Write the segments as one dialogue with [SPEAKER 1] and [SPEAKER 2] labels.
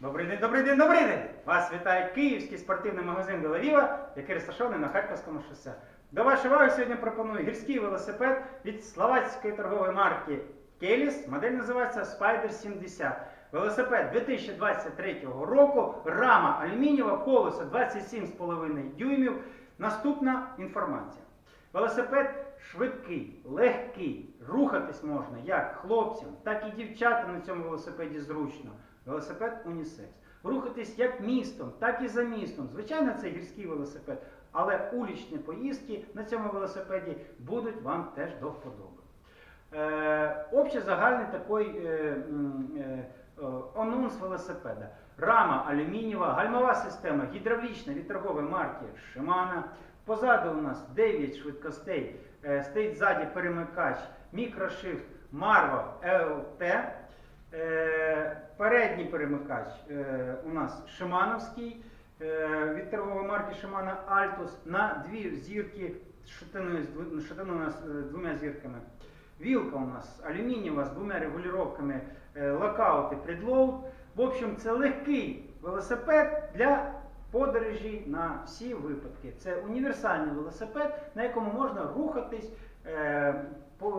[SPEAKER 1] Добрий день, добрий день, добрий день! Вас вітає київський спортивний магазин Делавіва, який розташований на Харківському шосе. До вашої уваги сьогодні пропоную гірський велосипед від словацької торгової марки Келіс. Модель називається Spider 70. Велосипед 2023 року, рама алюмінієва, колесо 27,5 дюймів. Наступна інформація. Велосипед швидкий, легкий, рухатись можна як хлопцям, так і дівчатам на цьому велосипеді зручно. Велосипед унісекс. Рухатись як містом, так і за містом. Звичайно, це гірський велосипед, але улічні поїздки на цьому велосипеді будуть вам теж до вподоби. Е, общий загальний такий е, е, анонс велосипеда. Рама алюмінієва, гальмова система гідравлічна від торгової марки Shimano. Позаду у нас 9 швидкостей, е, стоїть ззаді перемикач, мікрошифт Marvo LT. Е, передній перемикач е, у нас Шимановський е, від торгової марки Shimano Altus на дві зірки, шатину у нас двома зірками. Вілка у нас алюмінієва з двома регулюваннями е, локаут і предлоуд. В общем, це легкий велосипед для подорожі на всі випадки. Це універсальний велосипед, на якому можна рухатись, е, е,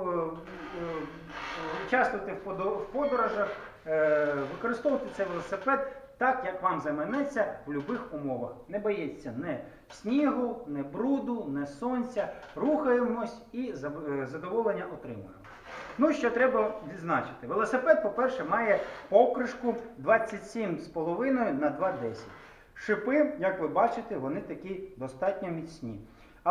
[SPEAKER 1] участвувати в подорожах, е, використовувати цей велосипед так, як вам заманеться в будь-яких умовах. Не боїться не снігу, не бруду, не сонця. Рухаємось і задоволення отримуємо. Ну, що треба відзначити? Велосипед, по-перше, має покришку 27,5 на 2,10. Шипи, як ви бачите, вони такі достатньо міцні.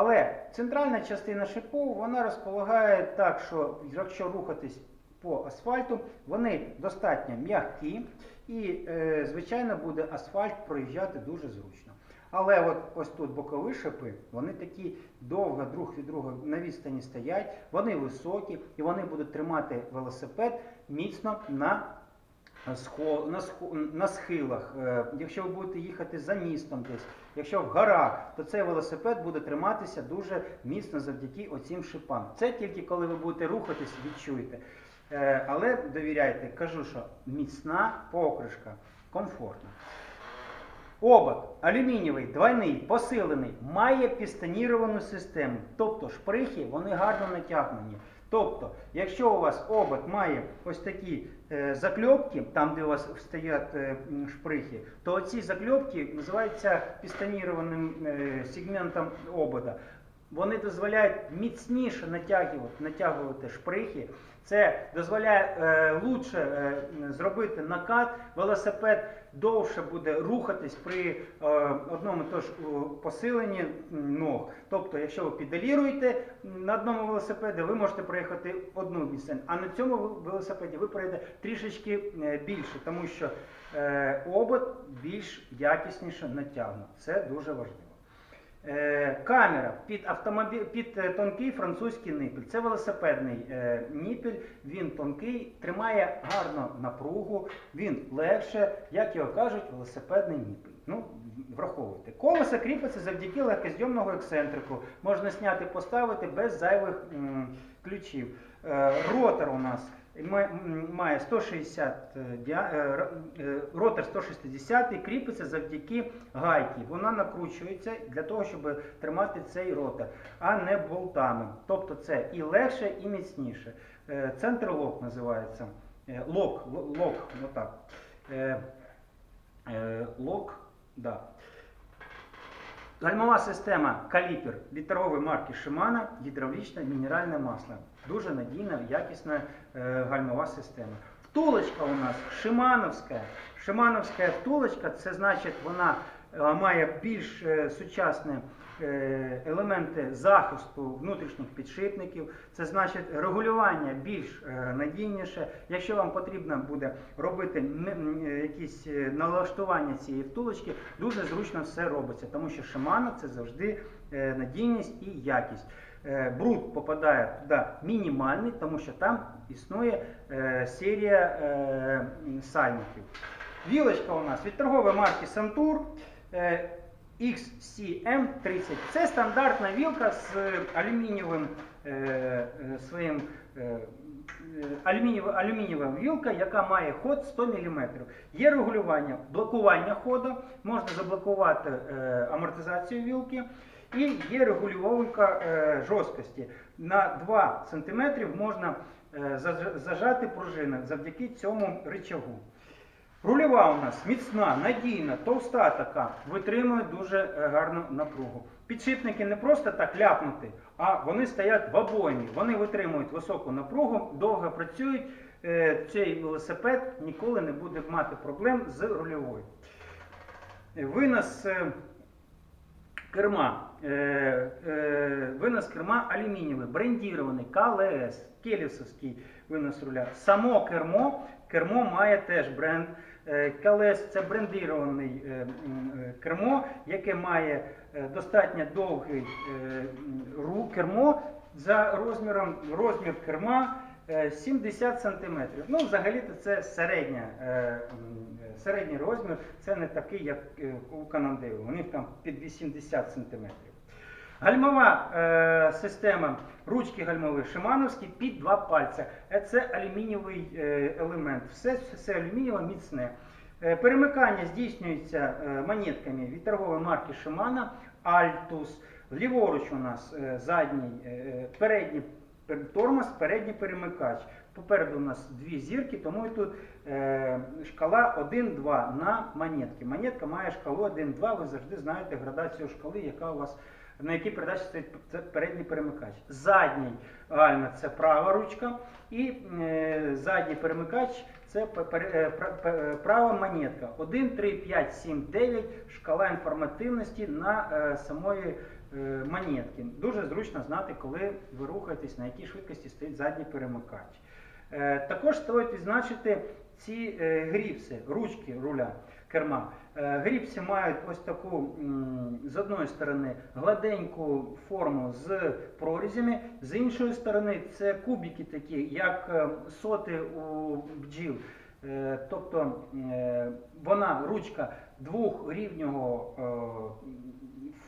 [SPEAKER 1] Але центральна частина шипу вона розполагає так, що якщо рухатись по асфальту, вони достатньо м'які і, е, звичайно, буде асфальт проїжджати дуже зручно. Але от ось тут бокові шипи, вони такі довго друг від друга на відстані стоять, вони високі і вони будуть тримати велосипед міцно на на схилах. Е, Якщо ви будете їхати за містом десь, якщо в горах, то цей велосипед буде триматися дуже міцно завдяки оцім шипам. Це тільки коли ви будете рухатись, відчуєте. Е, Але довіряйте, кажу, що міцна покришка, комфортна. Обод алюмінієвий, двойний, посилений, має пістоніровану систему. Тобто шприхи вони гарно натягнені. Тобто, якщо у вас обод має ось такі е, закльопки, там де у вас стоять е, шприхи, то ці закльопки називаються пістонірованим е, сегментом обода. Вони дозволяють міцніше натягувати, натягувати шприхи. Це дозволяє е, лучше е, зробити накат. Велосипед довше буде рухатись при е, одному і тому ж посиленні ног. Тобто, якщо ви педаліруєте на одному велосипеді, ви можете проїхати одну відстань, а на цьому велосипеді ви проїдете трішечки більше, тому що е, обод більш якісніше натягнув. Це дуже важливо. Е, камера під автомобіль під е, тонкий французький нипіль. Це велосипедний е, ніпіль, він тонкий, тримає гарно напругу, він легше, як його кажуть, велосипедний ніпіль. Ну, враховуйте. Колесо кріпиться завдяки легкозйомного ексцентрику. Можна зняти, поставити без зайвих м, ключів. Е, ротор у нас має 160 е, е, е, ротор 160 кріпиться завдяки гайки. Вона накручується для того, щоб тримати цей ротор, а не болтами. Тобто це і легше, і міцніше. Центр лок називається. Лок, лок, отак. Лок, да. Гальмова система каліпер літрової марки Шимана, гідравлічне мінеральне масло. Дуже надійна, якісна е, гальмова система. Втулочка у нас шимановська. Шимановська втулочка, це значить, вона е, має більш е, сучасні е, елементи захисту внутрішніх підшипників. Це значить регулювання більш е, надійніше. Якщо вам потрібно буде робити е, якісь е, налаштування цієї втулочки, дуже зручно все робиться, тому що Shimano це завжди е, надійність і якість. Е, Бруд попадає туди мінімальний, тому що там існує е, серія е, сальників. Вілочка у нас від торгової марки Santur. Е, XCM30. Це стандартна вілка з е, алюмінієвим е, е, своїм е, е, алюмінієва, алюмінієва вілка, яка має ход 100 мм. Є регулювання блокування ходу, можна заблокувати е, амортизацію вілки. І є регулювання е, жорсткості. На 2 см можна е, зажати пружину завдяки цьому рычагу. Рульова у нас міцна, надійна, товста така, витримує дуже е, гарну напругу. Підшипники не просто так ляпнути, а вони стоять в обоймі. Вони витримують високу напругу, довго працюють. Е, Цей велосипед ніколи не буде мати проблем з рульовою. Е, Винос керма. Е, Винос керма алюмінієвий, брендірований, КЛС, Келісовський винос руля. Само кермо, кермо має теж бренд. Е, КЛС це брендірований кермо, яке має достатньо довгий кермо за розміром. Розмір керма 70 см. Ну, взагалі-то це середня, е, е, середній розмір, це не такий, як е, у Канандею. У них там під 80 см. Гальмова е, система, ручки гальмові шимановські під два пальця. Е, Це алюмінієвий е, елемент. Все, все алюмінієве міцне. Е, перемикання здійснюється е, монетками від торгової марки Shimano Altus. Ліворуч у нас е, задній, е, передній пер- тормоз, передній перемикач. Попереду у нас дві зірки, тому і тут е, шкала 1-2 на монетки. Монетка має шкалу 1-2, ви завжди знаєте градацію шкали, яка у вас на якій передачі стоїть передній перемикач. Задній гальма це права ручка, і е, задній перемикач це е, е, права монетка. 1, 3, 5, 7, 9 шкала інформативності на е, самої монетки. Дуже зручно знати, коли ви рухаєтесь, на якій швидкості стоїть задній перемикач. Також стоїть відзначити ці гріпси, ручки руля керма. Е, Гріпси мають ось таку з одної сторони гладеньку форму з прорізями, з іншої сторони це кубики такі, як е, соти у бджіл. Е, Тобто вона ручка двохрівнього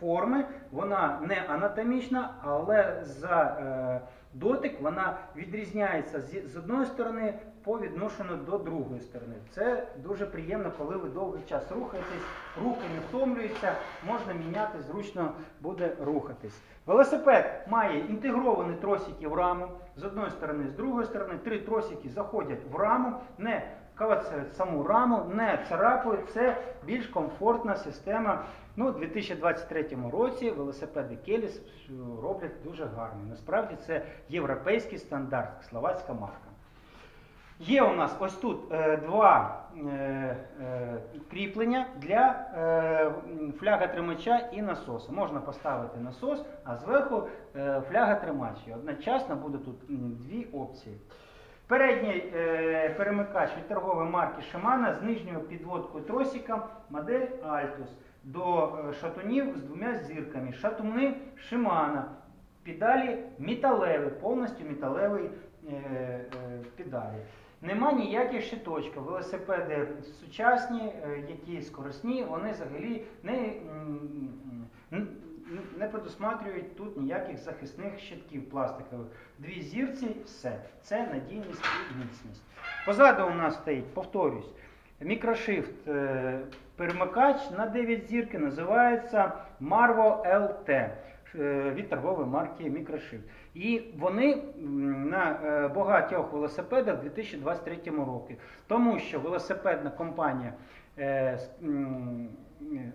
[SPEAKER 1] форми, вона не анатомічна, але за дотик вона відрізняється з одної сторони по відношенню до другої сторони. Це дуже приємно, коли ви довгий час рухаєтесь, руки не втомлюються, можна міняти, зручно буде рухатись. Велосипед має інтегровані тросики в раму з одної сторони, з другої сторони. Три тросики заходять в раму, не кавацають саму раму, не царапають. Це більш комфортна система. Ну, у 2023 році велосипеди Келіс роблять дуже гарно. Насправді це європейський стандарт, словацька марка. Є у нас ось тут е, два е, е, кріплення для е, фляга-тримача і насосу. Можна поставити насос, а зверху е, фляга-тримач. І одночасно буде тут дві опції. Передній е, перемикач від торгової марки Shimano з нижньою підводкою тросика модель Altus до е, шатунів з двома зірками. Шатуни Shimano. Педалі металеві, повністю металеві е, е, педалі. Нема ніяких щиточків. Велосипеди сучасні, е, які скоросні, вони взагалі не, не предусматрюють тут ніяких захисних щитків пластикових. Дві зірці, все. Це надійність і міцність. Позаду у нас стоїть, повторюсь, мікрошифт е, перемикач на 9 зірки називається Marvo LT від торгової марки Microshift. І вони на е, багатьох велосипедах у 2023 році. Тому що велосипедна компанія е,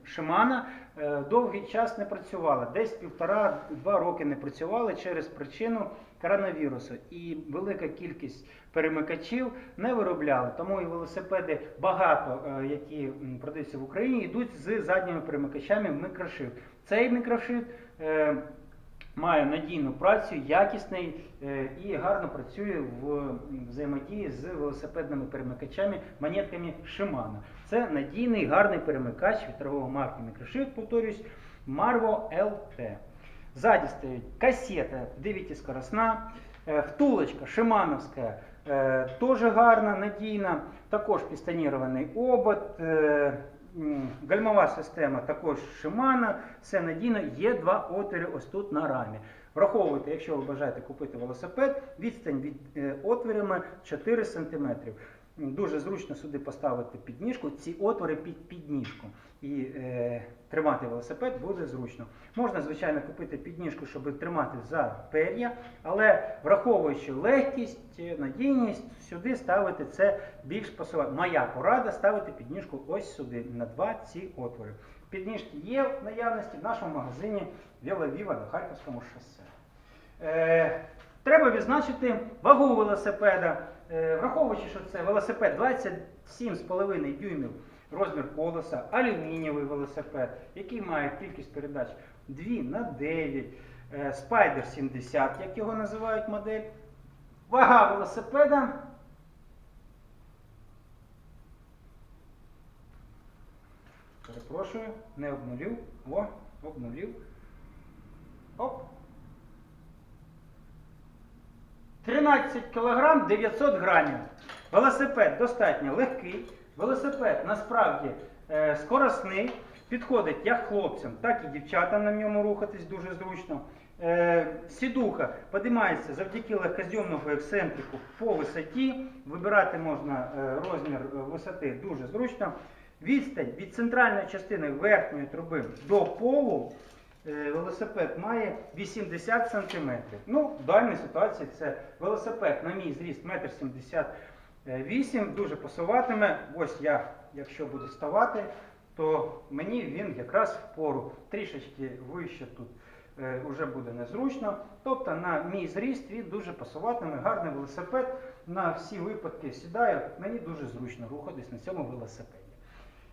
[SPEAKER 1] Shimano е, довгий час не працювала. Десь півтора-два роки не працювала через причину коронавірусу. І велика кількість перемикачів не виробляли. Тому і велосипеди багато, е, які продаються в Україні, йдуть з задніми перемикачами мікрошифт. Цей мікрошифт е, має надійну працю, якісний е, і гарно працює в взаємодії з велосипедними перемикачами, монетками Shimano. Це надійний гарний перемикач від торгової марки Microshift, повторюсь, Marvo LT. Ззаді стоїть касета 9-скоросна, е, втулочка шимановська, е, теж гарна, надійна, також пістонірований обод, е, Гальмова система також Shimano, все надійно. Є два отвори ось тут на рамі. Враховуйте, якщо ви бажаєте купити велосипед, відстань від отворами 4 см. Дуже зручно сюди поставити підніжку, ці отвори під підніжку. І е, тримати велосипед буде зручно. Можна, звичайно, купити підніжку, щоб тримати за пер'я, але враховуючи легкість, надійність, сюди ставити це більш посилає. Моя порада ставити підніжку ось сюди, на два ці отвори. Підніжки є в наявності в нашому магазині Віла Віва на Харківському шосе. Е, треба відзначити вагу велосипеда. Е, враховуючи, що це велосипед 27,5 дюймів розмір колеса, алюмінієвий велосипед, який має кількість передач 2 на 9, е, Spider 70, як його називають модель. Вага велосипеда. Перепрошую, не обнулів. О, обнулів. 13 кг 900 грамів. Велосипед достатньо легкий. Велосипед насправді е, скоросний. Підходить як хлопцям, так і дівчатам на ньому рухатись дуже зручно. Е, сідуха підіймається завдяки легкозйомного ексцентрику по висоті. Вибирати можна е, розмір висоти дуже зручно. Відстань від центральної частини верхньої труби до полу велосипед має 80 см. Ну, в даній ситуації це велосипед на мій зріст 1,78 м, дуже посуватиме. Ось я, якщо буду ставати, то мені він якраз в пору трішечки вище тут е, вже буде незручно. Тобто на мій зріст він дуже пасуватиме, гарний велосипед. На всі випадки сідаю, мені дуже зручно рухатись на цьому велосипеді.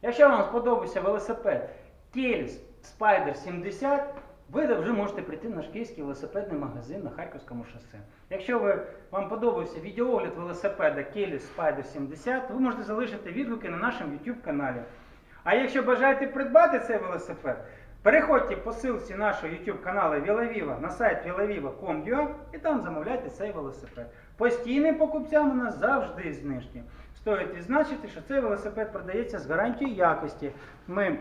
[SPEAKER 1] Якщо вам сподобався велосипед Kelis Spider 70, ви вже можете прийти в наш київський велосипедний магазин на Харківському шосе. Якщо ви, вам подобався відеоогляд велосипеда Kelis Spider 70, ви можете залишити відгуки на нашому YouTube каналі. А якщо бажаєте придбати цей велосипед, переходьте по ссылці нашого YouTube каналу Вілавіва на сайт vilaviva.com.ua і там замовляйте цей велосипед. Постійним покупцям у нас завжди знижки. Стоїть відзначити, що цей велосипед продається з гарантією якості. Ми,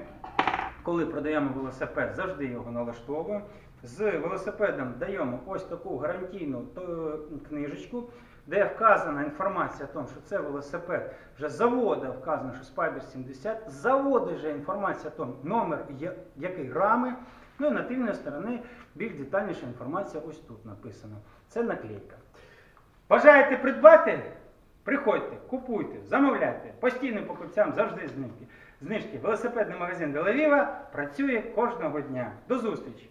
[SPEAKER 1] коли продаємо велосипед, завжди його налаштовуємо. З велосипедом даємо ось таку гарантійну книжечку, де вказана інформація о тому, що це велосипед вже з заводу вказано, що Spider 70, з вже інформація о тому, номер який рами. Ну і на тильної сторони більш детальніша інформація ось тут написана. Це наклейка. Бажаєте придбати? Приходьте, купуйте, замовляйте. Постійним покупцям завжди знижки. Знижки. Велосипедний магазин Делавіва працює кожного дня. До зустрічі!